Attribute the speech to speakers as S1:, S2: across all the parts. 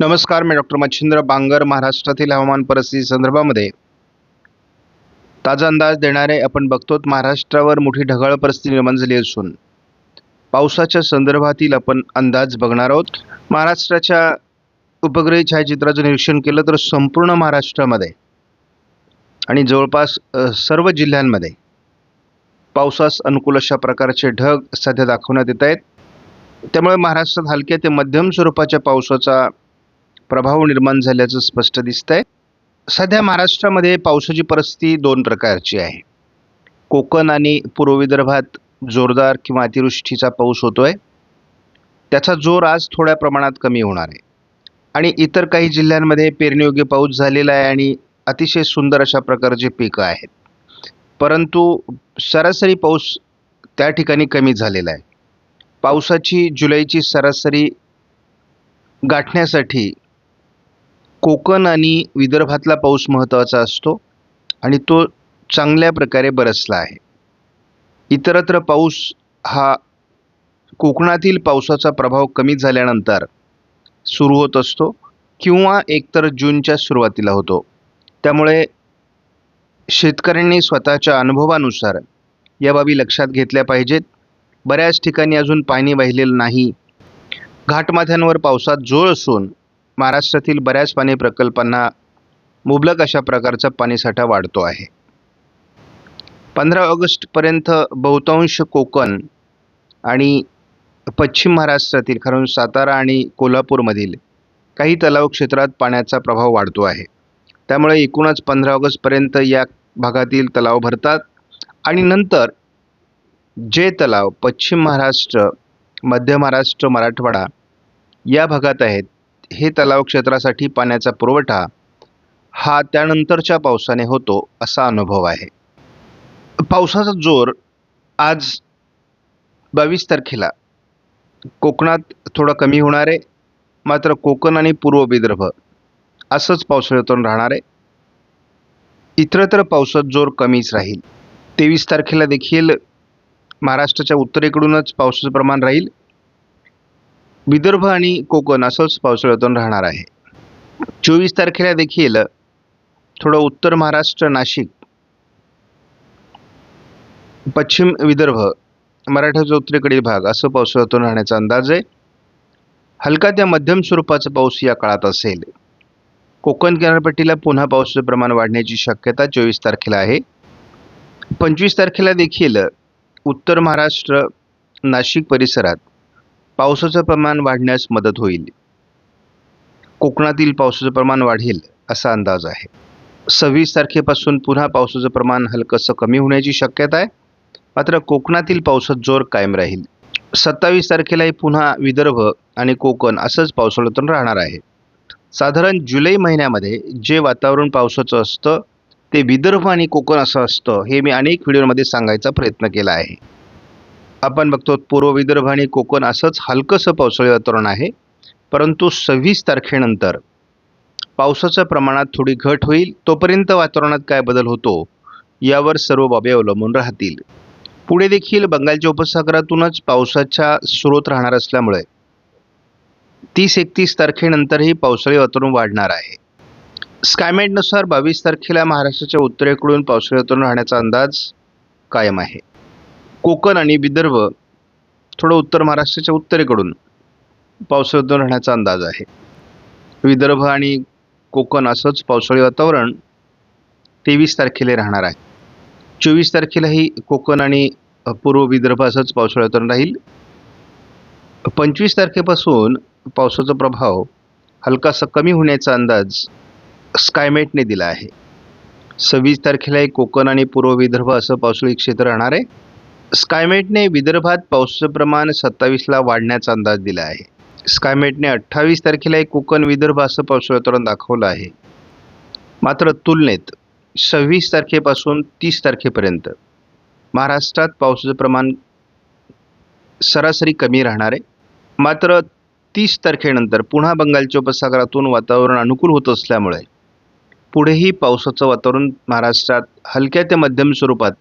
S1: नमस्कार मी डॉक्टर मच्छिंद्र बांगर महाराष्ट्रातील हवामान परिस्थिती संदर्भामध्ये. ताजा अंदाज देणारे आपण बघतो महाराष्ट्रावर मोठी ढगाळ परिस्थिती निर्माण झाली असून. पावसाच्या संदर्भातील आपण अंदाज बघणार आहोत. महाराष्ट्राच्या उपग्रही छायाचित्राचं निरीक्षण केलं तर संपूर्ण महाराष्ट्रामध्ये आणि जवळपास सर्व जिल्ह्यांमध्ये पावसास अनुकूल अशा प्रकारचे ढग सध्या दाखवण्यात येत आहेत. त्यामुळे महाराष्ट्रात हलक्या ते मध्यम स्वरूपाच्या पावसाचा प्रभाव निर्माण झाल्याचं स्पष्ट दिसतंय. सध्या महाराष्ट्रामध्ये पावसाची परिस्थिती दोन प्रकारची आहे. कोकण आणि पूर्व विदर्भात जोरदार किंवा अतिवृष्टीचा पाऊस होतोय. त्याचा जोर आज थोड्या प्रमाणात कमी होणार आहे. आणि इतर काही जिल्ह्यांमध्ये पेरणीयोग्य पाऊस झालेला आहे आणि अतिशय सुंदर अशा प्रकारचे पिकं आहेत. परंतु सरासरी पाऊस त्या ठिकाणी कमी झालेला आहे. पावसाची जुलैची सरासरी गाठण्यासाठी कोकण आणि विदर्भातला पाऊस महत्त्वाचा असतो आणि तो चांगल्या प्रकारे बरसला आहे. इतरत्र पाऊस हा कोकणातील पावसाचा प्रभाव कमी झाल्यानंतर सुरू होत असतो किंवा एकतर जूनच्या सुरुवातीला होतो. त्यामुळे शेतकऱ्यांनी स्वतःच्या अनुभवानुसार या बाबी लक्षात घेतल्या पाहिजेत. बऱ्याच ठिकाणी अजून पाणी वाहिलेलं नाही. घाटमाथ्यांवर पावसात जोर असून महाराष्ट्रातील बऱ्याच पाणी प्रकल्पांना मुबलक अशा प्रकारचा पाणीसाठा वाढतो आहे. पंधरा ऑगस्टपर्यंत बहुतांश कोकण आणि पश्चिम महाराष्ट्रातील कारण सातारा आणि कोल्हापूरमधील काही तलाव क्षेत्रात पाण्याचा प्रभाव वाढतो आहे. त्यामुळे एकूणच पंधरा ऑगस्टपर्यंत या भागातील तलाव भरतात आणि नंतर जे तलाव पश्चिम महाराष्ट्र मध्य महाराष्ट्र मराठवाडा या भागात आहेत हे तलाव क्षेत्रासाठी पाण्याचा पुरवठा हा त्यानंतरच्या पावसाने होतो असा अनुभव आहे. पावसाचा जोर आज बावीस तारखेला कोकणात थोडा कमी होणार आहे मात्र कोकण आणि पूर्व विदर्भ असंच पावसाळ्यातून राहणार आहे. इतरत्र पावसात जोर कमीच राहील. तेवीस तारखेला देखील महाराष्ट्राच्या उत्तरेकडूनच पावसाचं प्रमाण राहील. विदर्भ आणि कोकण असंच पावसाळ्यातून राहणार आहे. चोवीस तारखेला देखील थोडं उत्तर महाराष्ट्र नाशिक पश्चिम विदर्भ मराठ्याचा उत्तरेकडील भाग असं पावसाळ्यातून राहण्याचा अंदाज आहे. हलका त्या मध्यम स्वरूपाचा पाऊस या काळात असेल. कोकण किनारपट्टीला पुन्हा पावसाचं प्रमाण वाढण्याची शक्यता चोवीस तारखेला आहे. पंचवीस तारखेला देखील उत्तर महाराष्ट्र नाशिक परिसरात पावसाचं प्रमाण वाढण्यास मदत होईल. कोकणातील पावसाचं प्रमाण वाढेल असा अंदाज आहे. सव्वीस तारखेपासून पुन्हा पावसाचं प्रमाण हलकंसं कमी होण्याची शक्यता आहे. मात्र कोकणातील पावसात जोर कायम राहील. सत्तावीस तारखेलाही पुन्हा विदर्भ आणि कोकण असंच पावसाळ्यातून राहणार आहे. साधारण जुलै महिन्यामध्ये जे वातावरण पावसाचं असतं ते विदर्भ आणि कोकण असं असतं हे मी अनेक व्हिडिओमध्ये सांगायचा प्रयत्न केला आहे. आपण बघतो पूर्व विदर्भ आणि कोकण असंच हलकंसं पावसाळी वातावरण आहे. परंतु सव्वीस तारखेनंतर पावसाच्या प्रमाणात थोडी घट होईल. तोपर्यंत वातावरणात काय बदल होतो यावर सर्व बाबी अवलंबून राहतील. पुढे देखील बंगालच्या उपसागरातूनच पावसाचा स्रोत राहणार असल्यामुळे तीस एकतीस तारखेनंतरही पावसाळी वातावरण वाढणार आहे. स्कायमेटनुसार बावीस तारखेला महाराष्ट्राच्या उत्तरेकडून पावसाळी वातावरण राहण्याचा अंदाज कायम आहे. कोकण आणि विदर्भ थोडं उत्तर महाराष्ट्राच्या उत्तरेकडून पावसाळ्यातून राहण्याचा अंदाज आहे. विदर्भ आणि कोकण असंच पावसाळी वातावरण तेवीस तारखेला राहणार आहे. चोवीस तारखेलाही कोकण आणि पूर्व विदर्भ असंच पावसाळी वातावरण राहील. पंचवीस तारखेपासून पावसाचा प्रभाव हलकासा कमी होण्याचा अंदाज स्कायमेटने दिला आहे. सव्वीस तारखेलाही कोकण आणि पूर्व विदर्भ असं पावसाळी क्षेत्र राहणार आहे. स्कायमेटने विदर्भात पावसाचं प्रमाण सत्तावीसला वाढण्याचा अंदाज दिला आहे. स्कायमेटने अठ्ठावीस तारखेलाही कोकण विदर्भ असं वातावरण दाखवलं आहे. मात्र तुलनेत सव्वीस तारखेपासून तीस तारखेपर्यंत महाराष्ट्रात पावसाचं प्रमाण सरासरी कमी राहणार आहे. मात्र तीस तारखेनंतर पुन्हा बंगालच्या उपसागरातून वातावरण अनुकूल होत असल्यामुळे पुढेही पावसाचं वातावरण महाराष्ट्रात हलक्या ते मध्यम स्वरूपात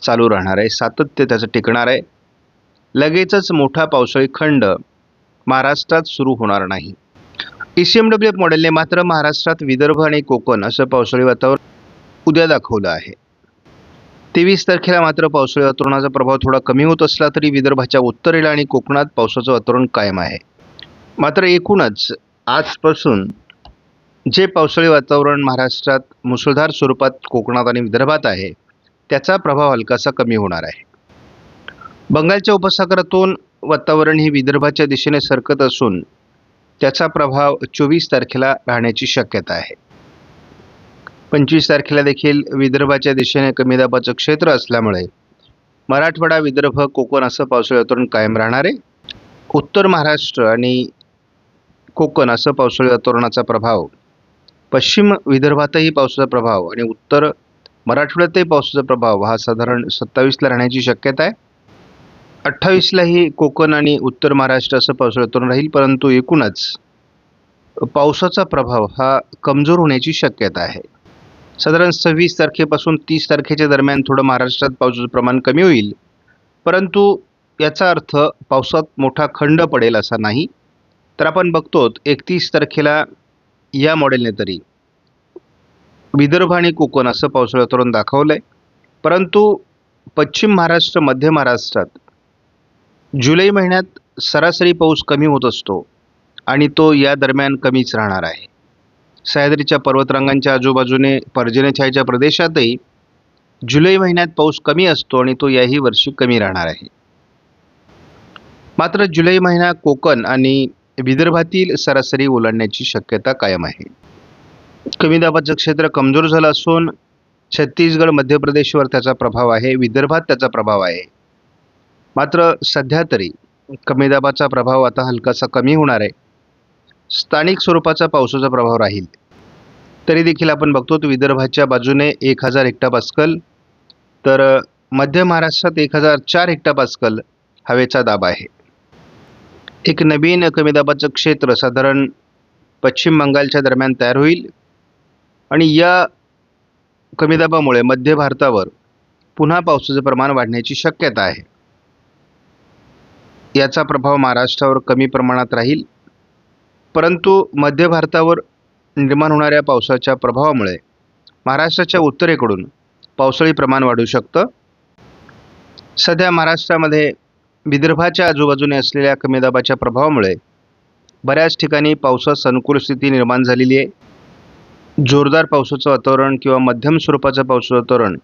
S1: चालू राहणार आहे. सातत्य त्याचं टिकणार आहे. लगेचच मोठा पावसाळी खंड महाराष्ट्रात सुरू होणार नाही. E C M W F मॉडेलने मात्र महाराष्ट्रात विदर्भ आणि कोकण असं पावसाळी वातावरण उद्या दाखवलं आहे. तेवीस तारखेला मात्र पावसाळी वातावरणाचा प्रभाव थोडा कमी होत असला तरी विदर्भाच्या उत्तरेला आणि कोकणात पावसाचं वातावरण कायम आहे. मात्र एकूणच आजपासून जे पावसाळी वातावरण महाराष्ट्रात मुसळधार स्वरूपात कोकणात आणि विदर्भात आहे त्याचा प्रभाव हलकासा कमी होणार आहे. बंगालच्या उपसागरातून वातावरण हे विदर्भाच्या दिशेने सरकत असून त्याचा प्रभाव चोवीस तारखेला राहण्याची शक्यता आहे. पंचवीस तारखेला देखील विदर्भाच्या दिशेने कमी दाबाचं क्षेत्र असल्यामुळे मराठवाडा विदर्भ कोकण असं पावसाळी वातावरण कायम राहणार आहे. उत्तर महाराष्ट्र आणि कोकण असं पावसाळी वातावरणाचा प्रभाव पश्चिम विदर्भातही पावसाचा प्रभाव आणि उत्तर मराठवाड्यातही पावसाचा प्रभाव हा साधारण सत्तावीसला राहण्याची शक्यता आहे. अठ्ठावीसलाही कोकण आणि उत्तर महाराष्ट्र असं पावसाळ्यातून राहील परंतु एकूणच पावसाचा प्रभाव हा कमजोर होण्याची शक्यता आहे. साधारण सव्वीस तारखेपासून तीस तारखेच्या दरम्यान थोडं महाराष्ट्रात पावसाचं प्रमाण कमी होईल परंतु याचा अर्थ पावसात मोठा खंड पडेल असा नाही. तर आपण बघतो एकतीस तारखेला या मॉडेलने तरी विदर्भ आणि कोकण असं पावसाळं तरुण दाखवलं आहे परंतु पश्चिम महाराष्ट्र मध्य महाराष्ट्रात जुलै महिन्यात सरासरी पाऊस कमी होत असतो आणि तो या दरम्यान कमीच राहणार आहे. सह्याद्रीच्या पर्वतरांगांच्या आजूबाजूने पर्जन्यछायेच्या प्रदेशातही जुलै महिन्यात पाऊस कमी असतो आणि तो याही वर्षी कमी राहणार आहे. मात्र जुलै महिना कोकण आणि विदर्भातील सरासरी ओलांडण्याची शक्यता कायम आहे. कमी दाबाचं क्षेत्र कमजोर झालं असून छत्तीसगड मध्य प्रदेशवर त्याचा प्रभाव आहे विदर्भात त्याचा प्रभाव आहे. मात्र सध्या तरी कमी दाबाचा प्रभाव आता हलकासा कमी होणार आहे. स्थानिक स्वरूपाचा पावसाचा प्रभाव राहील. तरी देखील आपण बघतो तर विदर्भाच्या बाजूने एक हजार हेक्टापास्कल तर मध्य महाराष्ट्रात एक हजार चार हेक्टापास्कल हवेचा दाब आहे. एक नवीन कमी दाबाचं क्षेत्र साधारण पश्चिम बंगालच्या दरम्यान तयार होईल. आणि या कमी दाबामुळे मध्य भारतावर पुन्हा पावसाचं प्रमाण वाढण्याची शक्यता आहे. याचा प्रभाव महाराष्ट्रावर कमी प्रमाणात राहील. परंतु मध्य भारतावर निर्माण होणाऱ्या पावसाच्या प्रभावामुळे महाराष्ट्राच्या उत्तरेकडून पावसाळी प्रमाण वाढू शकतं. सध्या महाराष्ट्रामध्ये विदर्भाच्या आजूबाजूने असलेल्या कमी दाबाच्या प्रभावामुळे बऱ्याच ठिकाणी पावसास अनुकूल स्थिती निर्माण झालेली आहे. जोरदार पावसाचं वातावरण किंवा मध्यम स्वरूपाचं पावसाचं वातावरण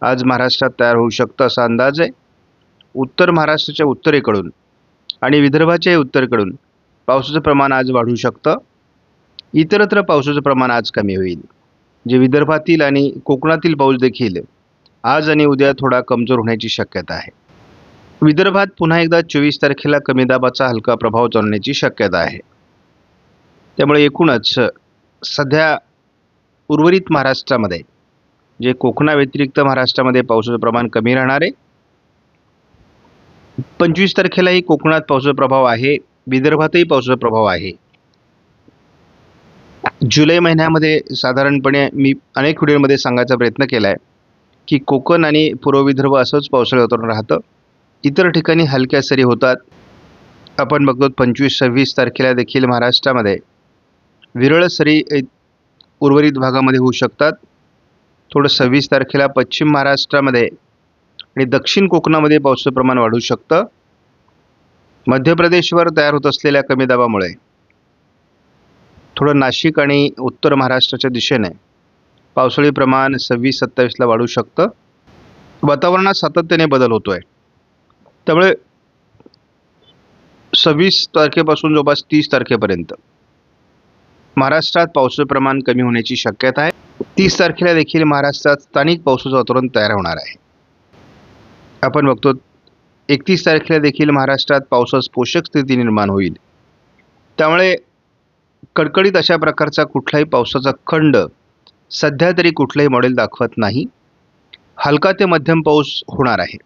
S1: आज महाराष्ट्रात तयार होऊ शकतं असा अंदाज आहे. उत्तर महाराष्ट्राच्या उत्तरेकडून आणि विदर्भाच्याही उत्तरेकडून पावसाचं प्रमाण आज वाढू शकतं. इतरत्र पावसाचं प्रमाण आज कमी होईल. जे विदर्भातील आणि कोकणातील पाऊस देखील आज आणि उद्या थोडा कमजोर होण्याची शक्यता आहे. विदर्भात पुन्हा एकदा चोवीस तारखेला कमी दाबाचा हलका प्रभाव जाणण्याची शक्यता आहे. त्यामुळे एकूणच सध्या उर्वरित महाराष्ट्रामध्ये जे कोकणाव्यतिरिक्त महाराष्ट्रामध्ये पावसाचं प्रमाण कमी राहणार आहे. पंचवीस तारखेलाही कोकणात पावसाचा प्रभाव आहे विदर्भातही पावसाचा प्रभाव आहे. जुलै महिन्यामध्ये साधारणपणे मी अनेक व्हिडिओमध्ये सांगायचा प्रयत्न केला आहे की कोकण आणि पूर्व विदर्भ असंच पावसाळी वातावरण राहतं. इतर ठिकाणी हलक्या सरी होतात. आपण बघतो पंचवीस सव्वीस तारखेला देखील महाराष्ट्रामध्ये विरळ सरी उर्वरित भागामध्ये होऊ शकतात. थोडं सव्वीस तारखेला पश्चिम महाराष्ट्रामध्ये आणि दक्षिण कोकणामध्ये पावसाचं प्रमाण वाढू शकतं. मध्य प्रदेशवर तयार होत असलेल्या कमी दाबामुळे थोडं नाशिक आणि उत्तर महाराष्ट्राच्या दिशेने पावसाळी प्रमाण सव्वीस सत्तावीसला वाढू शकतं. वातावरणात सातत्याने बदल होतो आहे त्यामुळे सव्वीस तारखेपासून जवळपास तीस तारखेपर्यंत महाराष्ट्रात पावसाचं प्रमाण कमी होण्याची शक्यता आहे. तीस तारखेला देखील महाराष्ट्रात स्थानिक पावसाचं वातावरण तयार होणार आहे. आपण बघतो एकतीस तारखेला देखील महाराष्ट्रात पावसास पोषक स्थिती निर्माण होईल. त्यामुळे कडकडीत अशा प्रकारचा कुठलाही पावसाचा खंड सध्या तरी कुठलंही मॉडेल दाखवत नाही. हलका ते मध्यम पाऊस होणार आहे.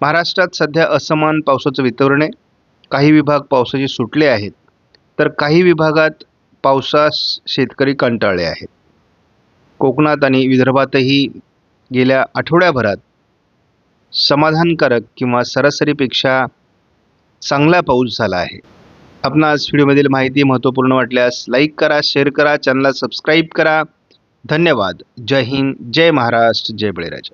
S1: महाराष्ट्रात सध्या असमान पावसाचं वितरण आहे. काही विभाग पावसाचे सुटले आहेत. तर काही विभागात पावसास शेतकरी कंटाळले आहेत. कोकणात आणि विदर्भातही गेल्या आठवड्याभरात समाधानकारक किंवा सरासरीपेक्षा चांगला पाऊस झाला आहे. आपणास व्हिडिओमधील माहिती महत्त्वपूर्ण वाटल्यास लाईक करा शेअर करा चॅनलला सबस्क्राईब करा. धन्यवाद. जय हिंद. जय महाराष्ट्र. जय बळीराजा.